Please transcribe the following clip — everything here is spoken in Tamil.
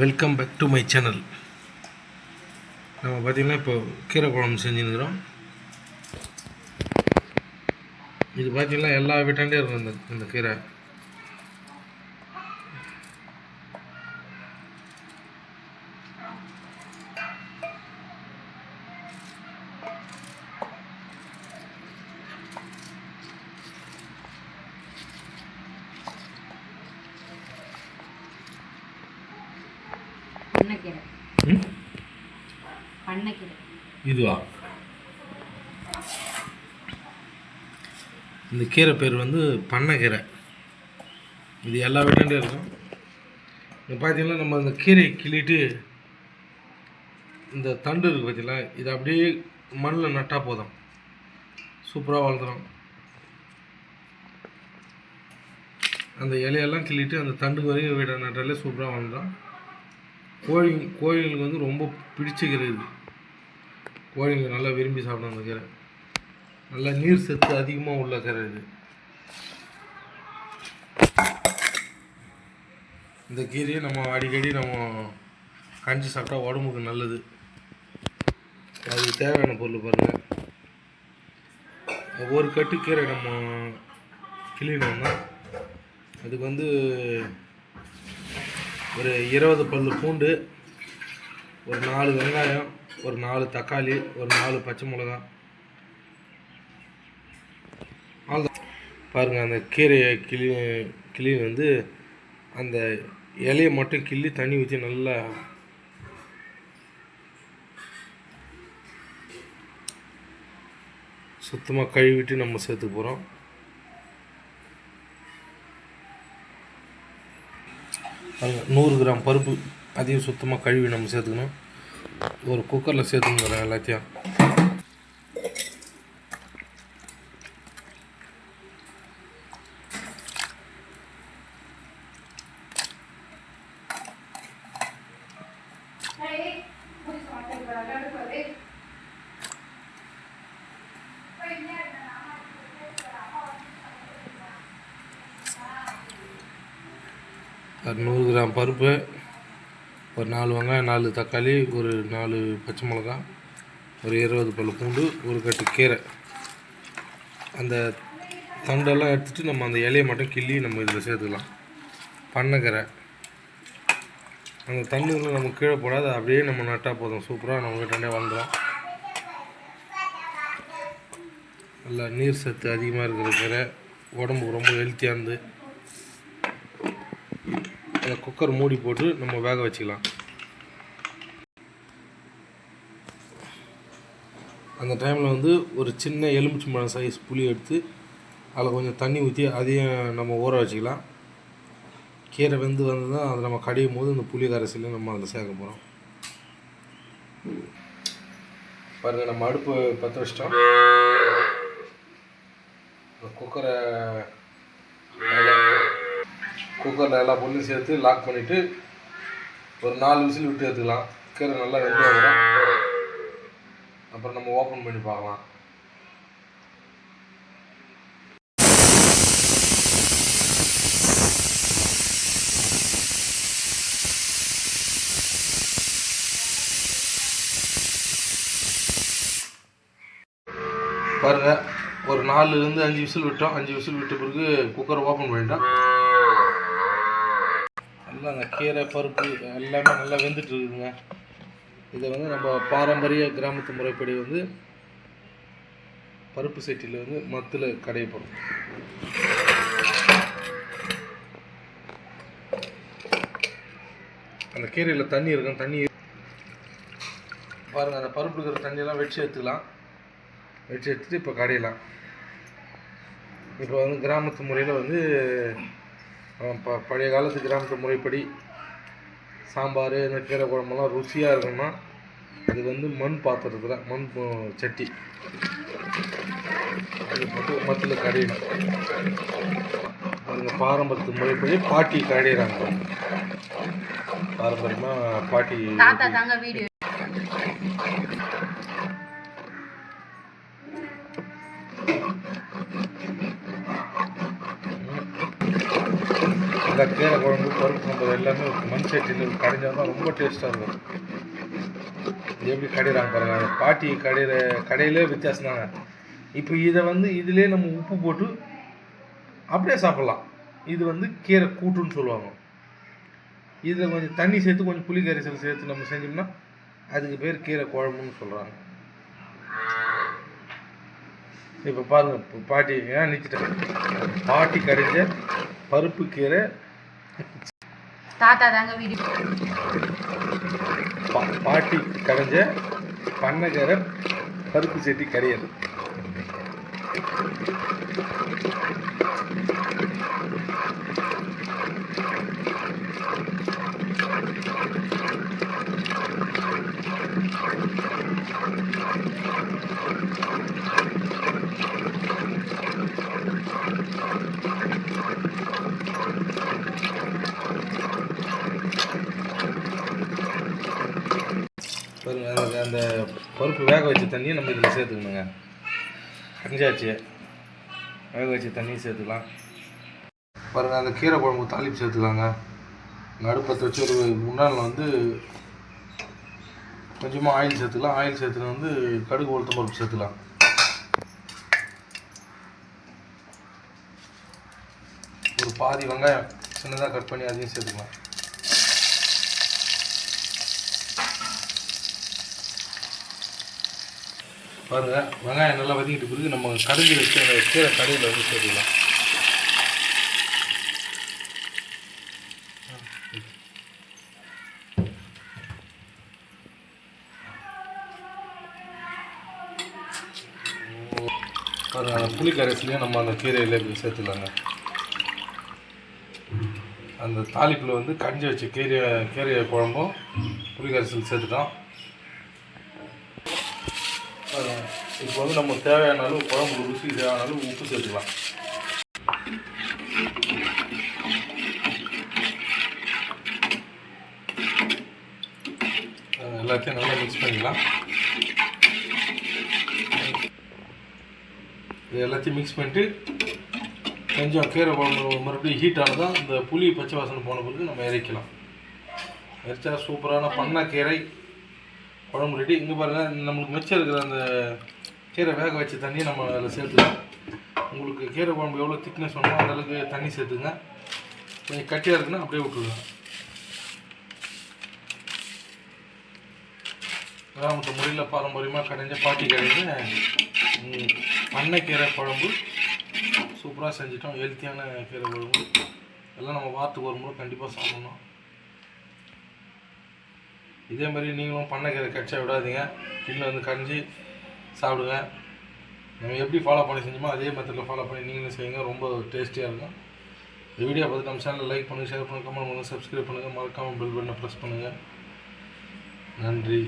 Welcome back to my channel நம்ம பார்த்திங்கன்னா இப்போ கீரை குழம்பு செஞ்சுருக்கிறோம் இது பார்த்திங்கன்னா எல்லா வீட்டாண்டே இருக்கும் இந்த இந்த கீரை. இதுவா? இந்த கீரை பேர் வந்து பண்ணைக்கீரை. இது எல்லா வீட்டாண்டே இருக்கும். இப்போ பார்த்தீங்கன்னா நம்ம இந்த கீரையை கிள்ளிட்டு இந்த தண்டு இருக்குது பார்த்தீங்களா இது அப்படியே மண்ணில் நட்டால் போதும். சூப்பராக வளர்த்துறோம் அந்த இலையெல்லாம் கிள்ளிட்டு அந்த தண்டு வரையும் வீட நட்டாலே சூப்பராக வளர்ந்துடும் கோழி கோழிங்களுக்கு வந்து ரொம்ப பிடிச்ச கீரை இது கோழிங்க நல்லா விரும்பி சாப்பிடும் அந்த கீரை. நல்லா நீர் சத்து அதிகமாக உள்ள கீரை இது. இந்த கீரையை நம்ம அடிக்கடி நம்ம கஞ்சி சாப்பிட்டா உடம்புக்கு நல்லது. அதுக்கு தேவையான பொருள் பாருங்கள் ஒரு கட்டு கீரை நம்ம கிளீனோம்னா அதுக்கு வந்து ஒரு இருபது பல்லு பூண்டு ஒரு நாலு வெங்காயம் ஒரு நாலு தக்காளி ஒரு நாலு பச்சை மிளகா அவ்வளோதான் பாருங்கள் அந்த கீரையை கிளி கிளி வந்து அந்த இலையை மட்டும் கிள்ளி தண்ணி ஊற்றி நல்லா சுத்தமாக கழுவிட்டு நம்ம சேர்த்துக்க போகிறோம் நூறு கிராம் பருப்பு அதையும் சுத்தமாக கழுவி நம்ம சேர்த்துக்கணும். ஒரு குக்கரில் சேர்த்துக்கணும் எல்லாத்தையும். ஒரு நூறு கிராம் பருப்பு ஒரு நாலு வெங்காயம் நாலு தக்காளி ஒரு நாலு பச்சை மிளகாய் ஒரு இருபது பல்லு பூண்டு ஒரு கட்டு கீரை. அந்த தண்டெல்லாம் எடுத்துகிட்டு நம்ம அந்த இலையை மட்டும் கிள்ளி நம்ம இதில் சேர்த்துக்கலாம். பண்ணைக்கீரை. அந்த தண்ணியில் நம்ம கீழே போடாது அப்படியே நம்ம நட்டால் போதும். சூப்பராக நம்ம கிட்டே வந்துடும் நல்லா நீர் சத்து அதிகமாக இருக்கிற கீரை. உடம்புக்கு ரொம்ப ஹெல்த்தியானது அதை குக்கர் மூடி போட்டு நம்ம வேக வச்சுக்கலாம். அந்த டைமில் வந்து ஒரு சின்ன எலுமிச்சம்பழம் சைஸ் புளி எடுத்து அதில் கொஞ்சம் தண்ணி ஊற்றி அதையும் நம்ம ஊற வச்சுக்கலாம். கீரை வெந்து வந்து தான் அதை நம்ம கடையும் போது இந்த புளி கரைசலையும் நம்ம அதில் சேர்க்க போகிறோம் பாருங்கள் நம்ம அடுப்பு பற்ற வச்சிட்டோம். குக்கரை குக்கரில் எல்லா பொருளையும் சேர்த்து லாக் பண்ணிவிட்டு ஒரு நாலு விசில் விட்டு எடுத்துக்கலாம். கீரை நல்லா வெந்து அப்புறம் நம்ம ஓப்பன் பண்ணி பார்க்கலாம். பாருங்க ஒரு நாலுலேருந்து அஞ்சு விசில் விட்டோம். அஞ்சு விசில் விட்ட பிறகு குக்கரை ஓப்பன் பண்ணிட்டோம். நல்லா அந்த கீரை பருப்பு எல்லாமே நல்லா வெந்துட்டு இருக்குதுங்க இதை வந்து நம்ம பாரம்பரிய கிராமத்து முறைப்படி வந்து பருப்பு சட்டியில் வந்து மத்தில் கடைய போகிறோம் அந்த கீரையில் தண்ணி இருக்கும். தண்ணி பாருங்கள் அந்த பருப்பு இருக்கிற தண்ணியெல்லாம் வெடிச்சு எடுத்துக்கலாம். வெடிச்சு எடுத்துட்டு இப்போ கடையலாம். இப்போ வந்து கிராமத்து முறையில் வந்து ப பழைய காலத்து கிராமத்து முறைப்படி சாம்பார் இந்த கீரை குழம்பெல்லாம் ருசியாக இருக்கணும்னா அது வந்து மண் பாத்திரத்தில் மண் சட்டி. அது மட்டும் மத்தில் கடையணும். அதுங்க பாரம்பரியத்து முறைப்படி பாட்டி கடையிறாங்க. பாரம்பரியமாக பாட்டி அந்த கீரை குழம்பு பருப்பு குழம்பு எல்லாமே மண் சட்டியில் கடைஞ்சால் தான் ரொம்ப டேஸ்ட்டாக இருக்கும். இது எப்படி கடையிறாங்க பாருங்க. அந்த பாட்டி கடையிற கடையிலே வித்தியாசம் தாங்க இப்போ இதை வந்து இதிலே நம்ம உப்பு போட்டு அப்படியே சாப்பிட்லாம். இது வந்து கீரை கூட்டுன்னு சொல்லுவாங்க. இதில் கொஞ்சம் தண்ணி சேர்த்து கொஞ்சம் புளி கரைசல் சேர்த்து நம்ம செஞ்சோம்னா அதுக்கு பேர் கீரை குழம்புன்னு சொல்கிறாங்க இப்போ பாருங்கள் இப்போ பாட்டி ஏன் நிறுத்திட்டேன் பாட்டி கடைஞ்ச பருப்பு கீரை தாத்தா தாங்க வீடியோ பா பாட்டி கடைஞ்ச பண்ணகர பருப்பு செட்டி கரையல் அந்த- பருப்பு வேக வச்ச தண்ணியை நம்ம இதில் சேர்த்துக்கணுங்க. கஞ்சாச்சு வேக வச்ச தண்ணியும் சேர்த்துக்கலாம். பாருங்கள் அந்த கீரை குழம்பு தாளிப்பு சேர்த்துக்கலாங்க. நடுப்பத்தை வச்சு ஒரு முன்னாள் வந்து கொஞ்சமாக ஆயில் சேர்த்துக்கலாம். ஆயில் சேர்த்துட்டு வந்து கடுகு உளுத்தம் பருப்பு சேர்த்துக்கலாம். ஒரு பாதி வெங்காயம் சின்னதாக கட் பண்ணி அதையும் சேர்த்துக்கலாம். பாருங்கள் வெங்காயம் நல்லா வதக்கிட்டு பிறகு நம்ம கடைஞ்சி வச்சு அந்த கீரை கடையில் வந்து சேர்த்துக்கலாம். பாருங்க புளி கரைசிலையும் நம்ம அந்த கீரையில் சேர்த்துக்கலாங்க. அந்த தாளிப்பில் வந்து கஞ்சி வச்ச கீரை கீரை குழம்பும் புளி கரைசல் சேர்த்துட்டோம். இப்போ வந்து நம்ம தேவையான அளவு குழம்பு ருசி தேவையான அளவு உப்பு சேர்த்துக்கலாம். எல்லாத்தையும் நல்லா மிக்ஸ் பண்ணிக்கலாம். இது எல்லாத்தையும் மிக்ஸ் பண்ணிட்டு கொஞ்சம் கீரை குழம்பு மறுபடியும் ஹீட் ஆனதான் இந்த புளி பச்சை வாசனை போன பிறகு நம்ம இறக்கலாம். இறைச்சா சூப்பரான பண்ணை கீரை. குழம்பு ரெடி. இங்கே பாருங்கள் நம்மளுக்கு மிச்சம் இருக்கிற அந்த கீரை வேக வச்ச தண்ணியை நம்ம அதில் சேர்த்துக்கலாம். உங்களுக்கு கீரை குழம்பு எவ்வளோ திக்னஸ் வேணுமோ அந்தளவுக்கு தண்ணி சேர்த்துங்க. கொஞ்சம் கட்டியாக இருக்குன்னா அப்படியே விட்டுருங்க. கிராமத்து முறையில் பாரம்பரியமாக கடைஞ்ச பாட்டி கடைஞ்ச பண்ணைக்கீரை குழம்பு. சூப்பராக செஞ்சிட்டோம். ஹெல்த்தியான கீரை குழம்பு. எல்லாம் நம்ம வாரத்துக்கு ஒரு முறை கண்டிப்பாக சாப்பிடணும். இதே மாதிரி நீங்களும் பண்ணைக்கீரை கட்சியாக விடாதீங்க. கீழே வந்து கரைஞ்சி சாப்பிடுங்க. நம்ம எப்படி ஃபாலோ பண்ணி செஞ்சோமோ அதே மெத்தடில் ஃபாலோ பண்ணி நீங்களும் செய்யுங்க. ரொம்ப டேஸ்டியாக இருக்கும். இந்த வீடியோ பார்த்து நம்ம சேனலில் லைக் பண்ணுங்கள் ஷேர் பண்ணுங்கள் கமெண்ட் பண்ணுங்கள் சப்ஸ்கிரைப் பண்ணுங்கள் மறக்காமல் பெல் பட்டனை ப்ரெஸ் பண்ணுங்கள் நன்றி.